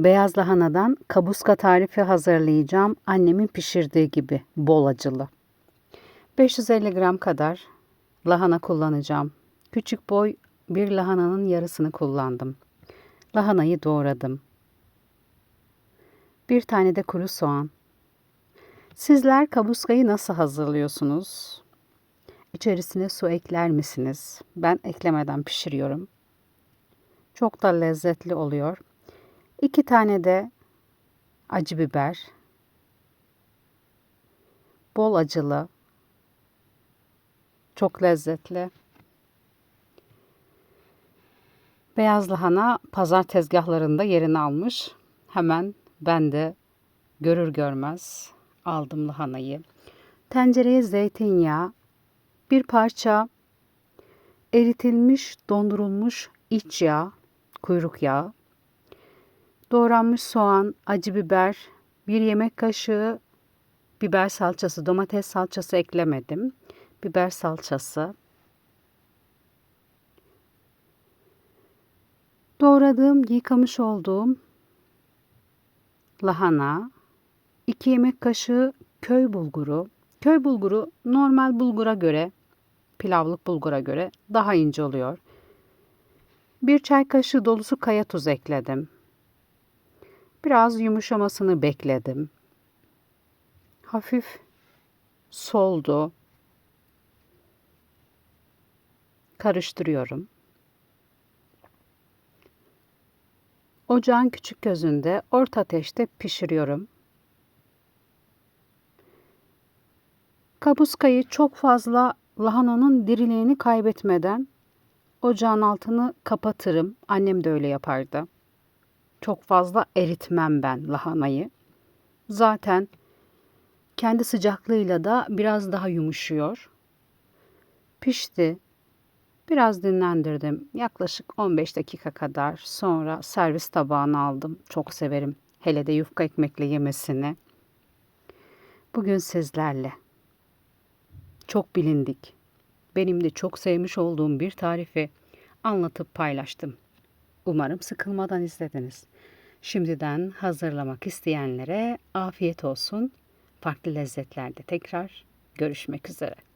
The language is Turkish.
Beyaz lahanadan kabuska tarifi hazırlayacağım. Annemin pişirdiği gibi bol acılı. 550 gram kadar lahana kullanacağım. Küçük boy bir lahananın yarısını kullandım. Lahanayı doğradım. Bir tane de kuru soğan. Sizler kabuskayı nasıl hazırlıyorsunuz? İçerisine su ekler misiniz? Ben eklemeden pişiriyorum. Çok da lezzetli oluyor. İki tane de acı biber. Bol acılı. Çok lezzetli. Beyaz lahana pazar tezgahlarında yerini almış. Hemen ben de görür görmez aldım lahanayı. Tencereye zeytinyağı, bir parça eritilmiş, dondurulmuş iç yağ, kuyruk yağı, doğranmış soğan, acı biber, bir yemek kaşığı biber salçası, domates salçası eklemedim. Biber salçası. Doğradığım, yıkamış olduğum lahana, 2 yemek kaşığı köy bulguru. Köy bulguru normal bulgura göre, pilavlık bulgura göre daha ince oluyor. Bir çay kaşığı dolusu kaya tuz ekledim. Biraz yumuşamasını bekledim. Hafif soldu. Karıştırıyorum. Ocağın küçük gözünde orta ateşte pişiriyorum. Kapuskayı çok fazla lahananın diriliğini kaybetmeden ocağın altını kapatırım. Annem de öyle yapardı. Çok fazla eritmem ben lahanayı. Zaten kendi sıcaklığıyla da biraz daha yumuşuyor. Pişti. Biraz dinlendirdim. Yaklaşık 15 dakika kadar sonra servis tabağına aldım. Çok severim. Hele de yufka ekmekle yemesini. Bugün sizlerle çok bilindik. Benim de çok sevmiş olduğum bir tarifi anlatıp paylaştım. Umarım sıkılmadan izlediniz. Şimdiden hazırlamak isteyenlere afiyet olsun. Farklı lezzetlerde tekrar görüşmek üzere.